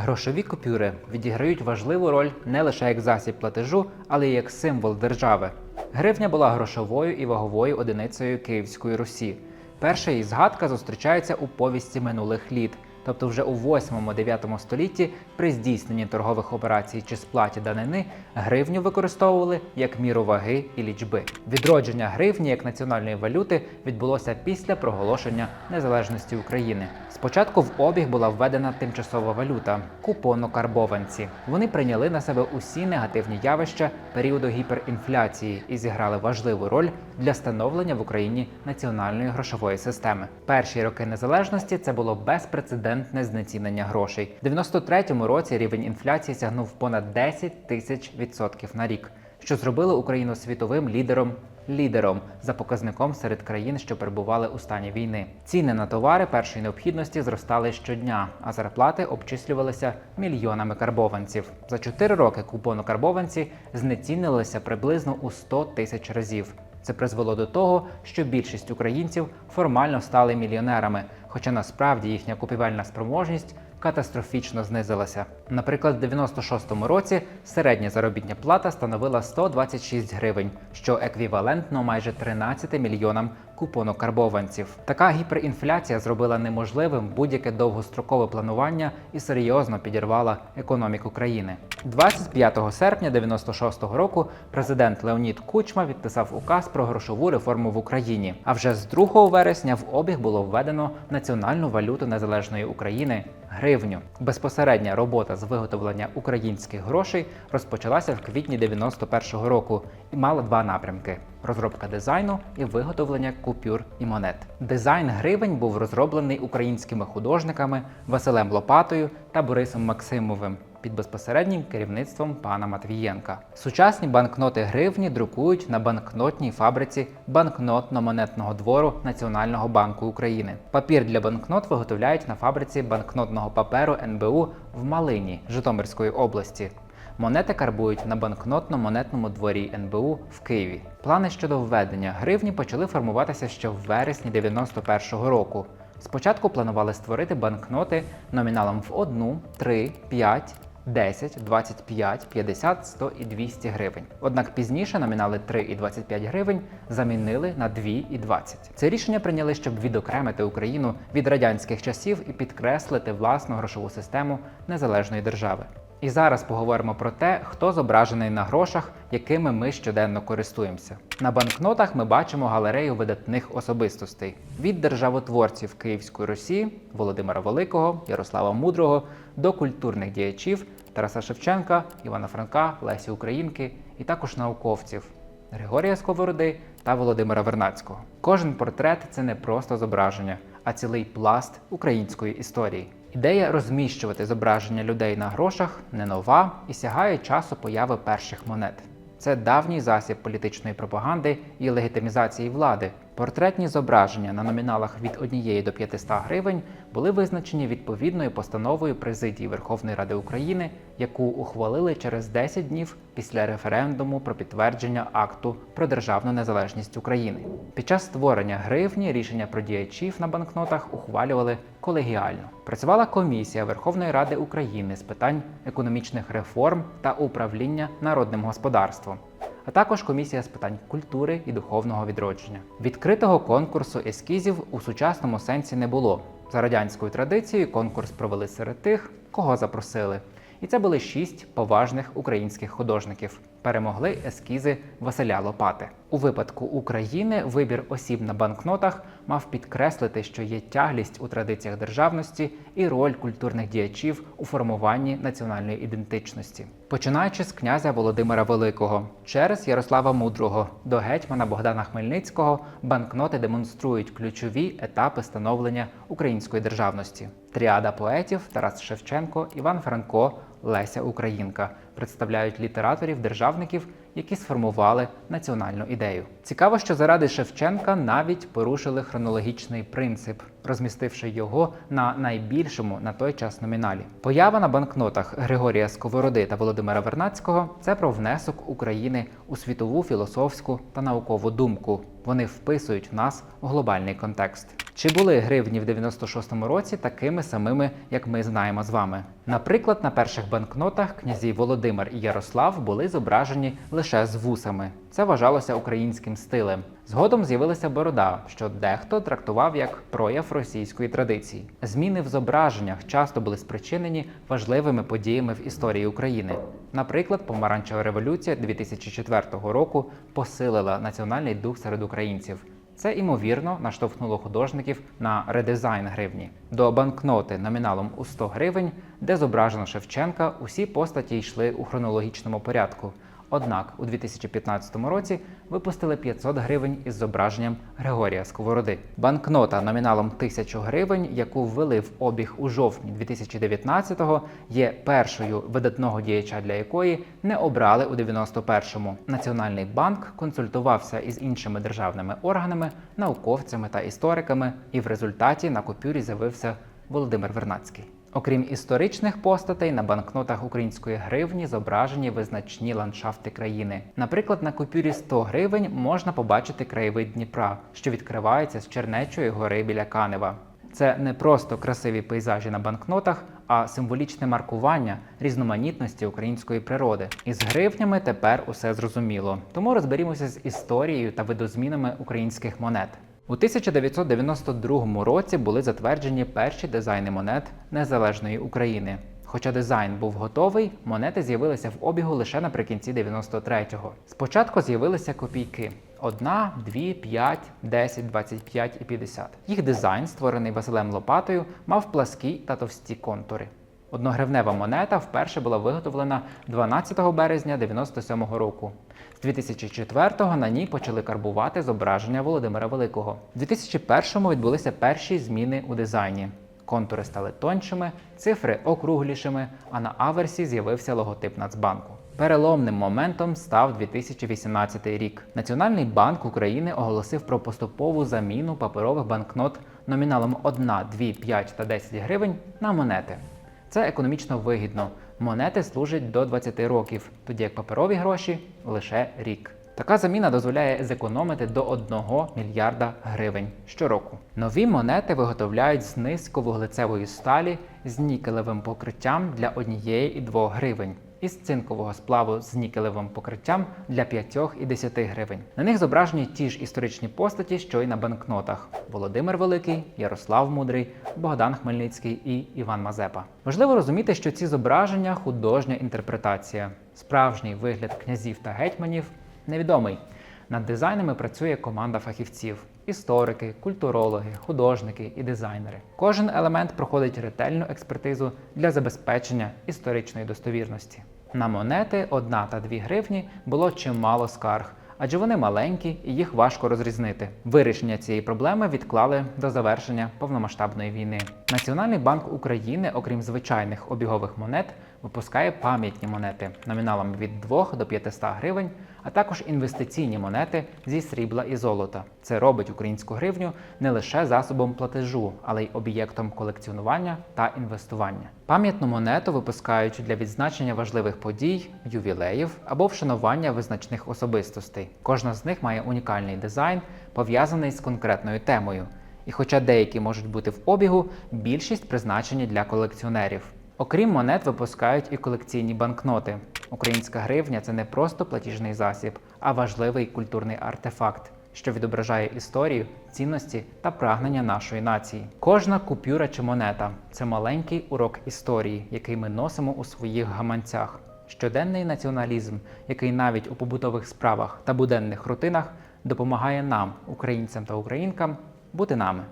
Грошові купюри відіграють важливу роль не лише як засіб платежу, але й як символ держави. Гривня була грошовою і ваговою одиницею Київської Русі. Перша її згадка зустрічається у повісті минулих літ, тобто вже у 8-9 столітті при здійсненні торгових операцій чи сплаті данини гривню використовували як міру ваги і лічби. Відродження гривні як національної валюти відбулося після проголошення незалежності України. Спочатку в обіг була введена тимчасова валюта купонокарбованці. Вони прийняли на себе усі негативні явища періоду гіперінфляції і зіграли важливу роль для становлення в Україні національної грошової системи. Перші роки незалежності це було безпрецедентне знецінення грошей. В 93-му році рівень інфляції сягнув понад 10 тисяч відсотків на рік, що зробило Україну світовим лідером. Лідером за показником серед країн, що перебували у стані війни. Ціни на товари першої необхідності зростали щодня, а зарплати обчислювалися мільйонами карбованців. За 4 роки купону карбованці знецінилися приблизно у 100 тисяч разів. Це призвело до того, що більшість українців формально стали мільйонерами, хоча насправді їхня купівельна спроможність катастрофічно знизилася. Наприклад, в 96-му році середня заробітня плата становила 126 гривень, що еквівалентно майже 13 мільйонам купонокарбованців. Така гіперінфляція зробила неможливим будь-яке довгострокове планування і серйозно підірвала економіку країни. 25 серпня 96-го року президент Леонід Кучма підписав указ про грошову реформу в Україні. А вже з 2 вересня в обіг було введено національну валюту незалежної України гривню. Безпосередня робота з виготовлення українських грошей розпочалася в квітні 91-го року і мала два напрямки: розробка дизайну і виготовлення купюр і монет. Дизайн гривень був розроблений українськими художниками Василем Лопатою та Борисом Максимовим. Під безпосереднім керівництвом пана Матвієнка сучасні банкноти гривні друкують на банкнотній фабриці банкнотно-монетного двору Національного банку України. Папір для банкнот виготовляють на фабриці банкнотного паперу НБУ в Малині Житомирської області. Монети карбують на банкнотно-монетному дворі НБУ в Києві. Плани щодо введення гривні почали формуватися ще в вересні 91-го року. Спочатку планували створити банкноти номіналом в 1, 3, 5, 10, 25, 50, 100 і 200 гривень. Однак пізніше номінали 3 і 25 гривень замінили на 2 і 20. Це рішення прийняли, щоб відокремити Україну від радянських часів і підкреслити власну грошову систему незалежної держави. І зараз поговоримо про те, хто зображений на грошах, якими ми щоденно користуємося. На банкнотах ми бачимо галерею видатних особистостей від державотворців Київської Росії Володимира Великого, Ярослава Мудрого до культурних діячів Тараса Шевченка, Івана Франка, Лесі Українки і також науковців Григорія Сковороди та Володимира Вернацького. Кожен портрет це не просто зображення, а цілий пласт української історії. Ідея розміщувати зображення людей на грошах не нова і сягає часу появи перших монет. Це давній засіб політичної пропаганди і легітимізації влади. Портретні зображення на номіналах від 1 до 500 гривень були визначені відповідною постановою президії Верховної Ради України, яку ухвалили через 10 днів після референдуму про підтвердження акту про державну незалежність України. Під час створення гривні рішення про діячів на банкнотах ухвалювали колегіально. Працювала комісія Верховної Ради України з питань економічних реформ та управління народним господарством а також комісія з питань культури і духовного відродження. Відкритого конкурсу ескізів у сучасному сенсі не було. За радянською традицією конкурс провели серед тих, кого запросили. І це були шість поважних українських художників. Перемогли ескізи Василя Лопати. У випадку України вибір осіб на банкнотах мав підкреслити, що є тяглість у традиціях державності і роль культурних діячів у формуванні національної ідентичності, починаючи з князя Володимира Великого, через Ярослава Мудрого до гетьмана Богдана Хмельницького банкноти демонструють ключові етапи становлення української державності. Тріада поетів Тарас Шевченко, Іван Франко, Леся Українка. Представляють літераторів-державників, які сформували національну ідею. Цікаво, що заради Шевченка навіть порушили хронологічний принцип, розмістивши його на найбільшому на той час номіналі. Поява на банкнотах Григорія Сковороди та Володимира Вернацького це про внесок України у світову філософську та наукову думку. Вони вписують в нас у глобальний контекст. Чи були гривні в 96-му році такими самими, як ми знаємо з вами? Наприклад, на перших банкнотах князі Володимир і Ярослав були зображені лише з вусами. Це вважалося українським стилем. Згодом з'явилася борода, що дехто трактував як прояв російської традиції. Зміни в зображеннях часто були спричинені важливими подіями в історії України. Наприклад, помаранчева революція 2004 року посилила національний дух серед українців. Це імовірно наштовхнуло художників на редизайн гривні. До банкноти номіналом у 100 гривень, де зображено Шевченка, усі постаті йшли у хронологічному порядку. Однак у 2015 році випустили 500 гривень із зображенням Григорія Сковороди. Банкнота номіналом 1000 гривень, яку ввели в обіг у жовтні 2019-го, є першою видатного діяча, для якої не обрали у 91-му. Національний банк консультувався із іншими державними органами, науковцями та істориками, і в результаті на купюрі з'явився Володимир Вернацький. Окрім історичних постатей, на банкнотах української гривні зображені визначні ландшафти країни. Наприклад, на купюрі 100 гривень можна побачити краєвид Дніпра, що відкривається з Чернечої гори біля Канева. Це не просто красиві пейзажі на банкнотах, а символічне маркування різноманітності української природи. Із гривнями тепер усе зрозуміло. Тому розберімося з історією та видозмінами українських монет. У 1992 році були затверджені перші дизайни монет Незалежної України. Хоча дизайн був готовий, монети з'явилися в обігу лише наприкінці 93-го. Спочатку з'явилися копійки: 1, 2, 5, 10, 25 і 50. Їх дизайн, створений Василем Лопатою, мав пласкі та товсті контури. Одногривнева монета вперше була виготовлена 12 березня 97 року. З 2004-го на ній почали карбувати зображення Володимира Великого. У 2001-му відбулися перші зміни у дизайні. Контури стали тоншими, цифри округлішими, а на аверсі з'явився логотип Нацбанку. Переломним моментом став 2018 рік. Національний банк України оголосив про поступову заміну паперових банкнот номіналом 1, 2, 5 та 10 гривень на монети. Це економічно вигідно. Монети служать до 20 років, тоді як паперові гроші лише рік. Така заміна дозволяє зекономити до 1 мільярда гривень щороку. Нові монети виготовляють з низьковуглецевої сталі з нікелевим покриттям для однієї і двох гривень. Із цинкового сплаву з нікелевим покриттям для 5 і 10 гривень. На них зображені ті ж історичні постаті, що й на банкнотах: Володимир Великий, Ярослав Мудрий, Богдан Хмельницький і Іван Мазепа. Важливо розуміти, що ці зображення художня інтерпретація. Справжній вигляд князів та гетьманів невідомий. Над дизайнами працює команда фахівців: історики, культурологи, художники і дизайнери. Кожен елемент проходить ретельну експертизу для забезпечення історичної достовірності. На монети 1 та 2 гривні було чимало скарг, адже вони маленькі і їх важко розрізнити. Вирішення цієї проблеми відклали до завершення повномасштабної війни. Національний банк України, окрім звичайних обігових монет, випускає пам'ятні монети номіналом від 2 до 500 гривень, а також інвестиційні монети зі срібла і золота. Це робить українську гривню не лише засобом платежу, але й об'єктом колекціонування та інвестування. Пам'ятну монету випускають для відзначення важливих подій, ювілеїв або вшанування визначних особистостей. Кожна з них має унікальний дизайн, пов'язаний з конкретною темою. І хоча деякі можуть бути в обігу, більшість призначені для колекціонерів. Окрім монет, випускають і колекційні банкноти. Українська гривня це не просто платіжний засіб, а важливий культурний артефакт, що відображає історію, цінності та прагнення нашої нації. Кожна купюра чи монета це маленький урок історії, який ми носимо у своїх гаманцях. Щоденний націоналізм, який навіть у побутових справах та буденних рутинах допомагає нам, українцям та українкам, бути нами.